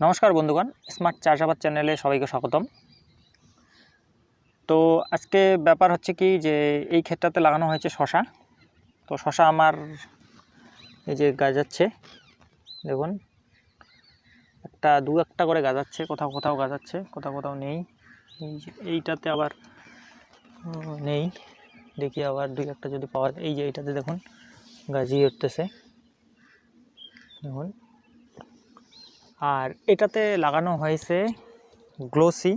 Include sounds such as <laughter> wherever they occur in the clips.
নমস্কার বন্ধুগণ স্মার্ট চাষাবাদ চ্যানেলে সবাইকে স্বাগতম। তো আজকে ব্যাপার হচ্ছে কি যে, এই ক্ষেতটাতে লাগানো হয়েছে শশা। তো শশা আমার এই যে গাজাচ্ছে, দেখুন। একটা, দু একটা করে গাজাচ্ছে, কোথাও কোথাও গাজাচ্ছে, কোথাও কোথাও নেই। এই এইটাতে আবার নেই। দেখি আবার দুই একটা যদি পাওয়া এই যে এইটাতে দেখুন গাজিয়ে উঠতেছে। দেখুন। আর এটাতে লাগানো হয়েছে গ্লোসি,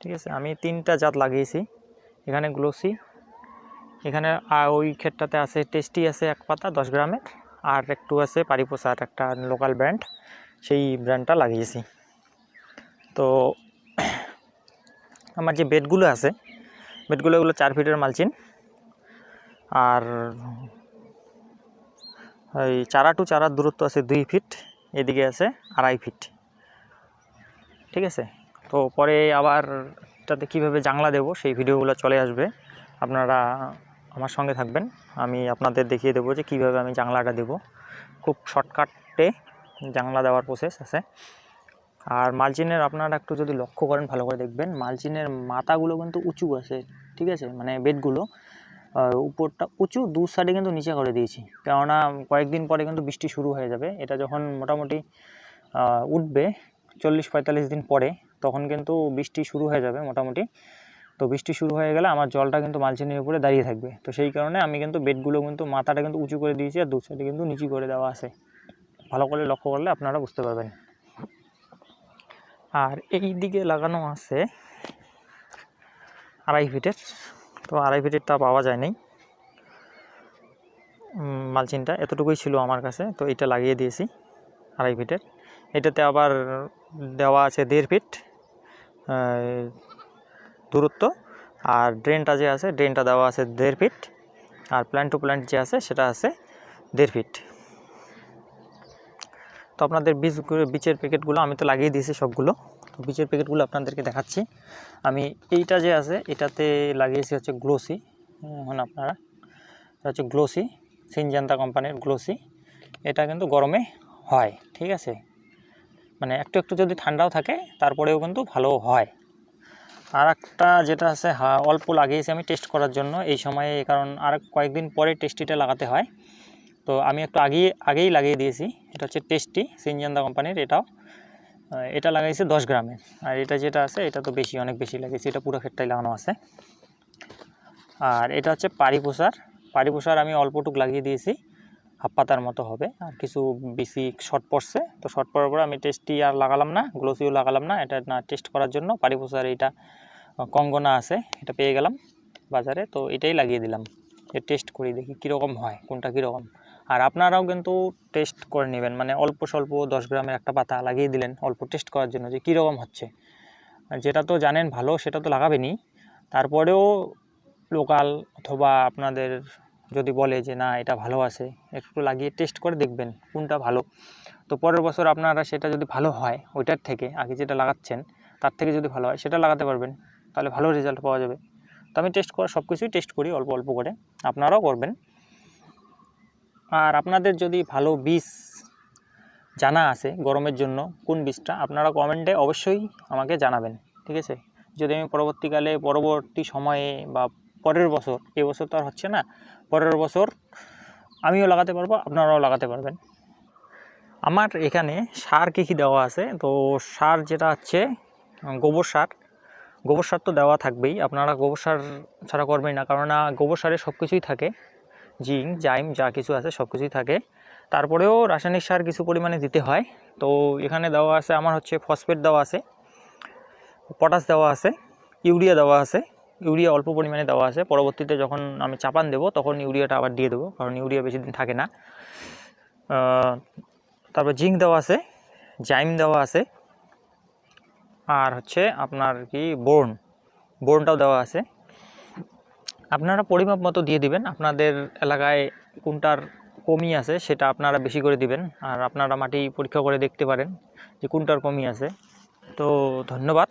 ঠিক আছে? আমি তিনটা জাত লাগিয়েছি। এখানে গ্লোসি, এখানে ওই ক্ষেতটাতে আছে, টেস্টি আছে এক পাতা, দশ গ্রামের, আর একটু আছে পারিপোসার একটা লোকাল ব্র্যান্ড, সেই ব্র্যান্ডটা লাগিয়েছি। তো <clears throat> আমার যে বেডগুলো আছে, বেডগুলো এগুলো চার ফিটের মালচিন আর ওই চারা টু চারার দূরত্ব আছে দুই ফিট এদিকে আছে আড়াই ফিট ঠিক আছে? তো পরে আবার এটাতে কীভাবে জাংলা দেবো সেই ভিডিওগুলো চলে আসবে। আপনারা আমার সঙ্গে থাকবেন। আমি আপনাদের দেখিয়ে দেবো যে কীভাবে আমি জাংলাটা দেবো। খুব শর্টকাটে জাংলা দেওয়ার প্রসেস আছে। আর মালচিনের আপনারা একটু যদি লক্ষ্য করেন, ভালো করে দেখবেন মালচিনের মাথাগুলো কিন্তু উঁচু আছে। ঠিক আছে? মানে বেডগুলো। উপরটা উঁচু দু সাইডে কিন্তু নিচে করে দিয়েছি। কেননা কয়েকদিন পরে কিন্তু বৃষ্টি শুরু হয়ে যাবে। এটা যখন মোটামুটি উঠবে চল্লিশ পঁয়তাল্লিশ দিন পরে, তখন কিন্তু বৃষ্টি শুরু হয়ে যাবে মোটামুটি। তো বৃষ্টি শুরু হয়ে গেলে আমার জলটা কিন্তু মালচিনের উপরে দাঁড়িয়ে থাকবে। তো সেই কারণে আমি কিন্তু বেডগুলো কিন্তু মাথাটা কিন্তু উঁচু করে দিয়েছি আর দু সাইডে কিন্তু নিচু করে দেওয়া আছে। ভালো করে লক্ষ্য করলে আপনারা বুঝতে পারবেন। আর এই দিকে লাগানো আছে আড়াই ফিটের তো আড়াই ফিটেরটা পাওয়া যায় নাই মালচিনটা এতটুকুই ছিল আমার কাছে, তো এটা লাগিয়ে দিয়েছি আড়াই ফিটের এটাতে আবার দেওয়া আছে দেড় ফিট দূরত্ব, আর ড্রেনটা যে আছে, ড্রেনটা দেওয়া আছে দেড় ফিট আর প্ল্যান্ট টু প্ল্যান্ট যে আছে, সেটা আছে দেড় ফিট আপনাদের বীজ বীজের প্যাকেটগুলো আমি তো লাগিয়ে দিয়েছি সবগুলো। তো বীজের প্যাকেটগুলো আপনাদেরকে দেখাচ্ছি। আমি এইটা যে আছে, এটাতে লাগিয়েছি হচ্ছে গ্লোসি এখন আপনারা। হচ্ছে গ্লোসি সিনজান্তা কোম্পানির গ্লোসি এটা কিন্তু গরমে হয়, ঠিক আছে? মানে একটু একটু যদি ঠান্ডাও থাকে, তারপরেও কিন্তু ভালো হয়। আর একটা যেটা আছে অল্প লাগিয়েছি আমি টেস্ট করার জন্য এই সময়ে, কারণ আর কয়েকদিন পরে টেস্টিটা লাগাতে হয়। তো আমি একটু আগেই আগেই লাগিয়ে দিয়েছি। এটা হচ্ছে টেস্টি সিনজান্দা কোম্পানির এটাও। এটা লাগাইছি দশ গ্রামে। আর এটা যেটা আছে এটা তো বেশি অনেক বেশি লাগিয়েছি এটা পুরো ক্ষেতটাই লাগানো আছে। আর এটা হচ্ছে পারিপোসার পারিপোসার আমি অল্পটুক লাগিয়ে দিয়েছি। হাফ পাতার মতো হবে। আর কিছু বেশি শর্ট পড়ছে। তো শর্ট পড়ার পরে আমি টেস্টি আর লাগালাম না গ্লোসিও লাগালাম না। এটা না টেস্ট করার জন্য পারিপোসার এইটা আহ, কঙ্গনা আছে এটা পেয়ে গেলাম বাজারে। তো এটাই লাগিয়ে দিলাম। যে টেস্ট করি, দেখি কীরকম হয়, কোনটা কীরকম। আর আপনারাও কিন্তু টেস্ট করে নেবেন মানে অল্প স্বল্প দশ গ্রামের একটা পাতা লাগিয়ে দিলেন, অল্প টেস্ট করার জন্য যে কীরকম হচ্ছে। যেটা তো জানেন ভালো, সেটা তো লাগাবেনই। তারপরেও লোকাল অথবা আপনাদের যদি বলে যে, না, এটা ভালো আছে, একটু লাগিয়ে টেস্ট করে দেখবেন কোনটা ভালো। তো পরের বছর আপনারা সেটা যদি ভালো হয়, ওইটার থেকে আগে যেটা লাগাচ্ছেন, তার থেকে যদি ভালো হয়, সেটা লাগাতে পারবেন। তাহলে ভালো রেজাল্ট পাওয়া যাবে। তো আমি টেস্ট করা সব কিছুই টেস্ট করি অল্প অল্প করে। আপনারাও করবেন। আর আপনাদের যদি ভালো বীজ জানা আছে গরমের জন্য, কোন বীজটা, আপনারা কমেন্টে অবশ্যই আমাকে জানাবেন, ঠিক আছে? যদি আমি পরবর্তীকালে, পরবর্তী সময়ে বা পরের বছর এবছর তো আর হচ্ছে না, পরের বছর আমিও লাগাতে পারব, আপনারাও লাগাতে পারবেন। আমার এখানে সার কী কী দেওয়া আছে? তো সার যেটা হচ্ছে, গোবর সার। গোবর সার তো দেওয়া থাকবেই। আপনারা গোবর সার ছাড়া করবেন না। কারণ গোবর সারে সব কিছুই থাকে। জিঙ্ক, জাইম, যা কিছু আছে সব কিছুই থাকে। তারপরেও রাসায়নিক সার কিছু পরিমাণে দিতে হয়। তো এখানে দেওয়া আছে, আমার হচ্ছে ফসফেট দেওয়া আছে, পটাশ দেওয়া আছে, ইউরিয়া দেওয়া আছে। ইউরিয়া অল্প পরিমাণে দেওয়া আছে। পরবর্তীতে যখন আমি চাপান দেবো, তখন ইউরিয়াটা আবার দিয়ে দেবো, কারণ ইউরিয়া বেশি দিন থাকে না। তারপর জিঙ্ক দেওয়া আছে, জাইম দেওয়া আছে আর হচ্ছে আপনার কি বোর্ন বোর্নটাও দেওয়া আছে। আপনারা পরিমাপ মতো দিয়ে দিবেন, আপনাদের এলাকায় কোনটার কমি আছে সেটা আপনারা বেশি করে দিবেন, আর আপনারা মাটি পরীক্ষা করে দেখতে পারেন যে কোনটার কমি আছে। তো ধন্যবাদ।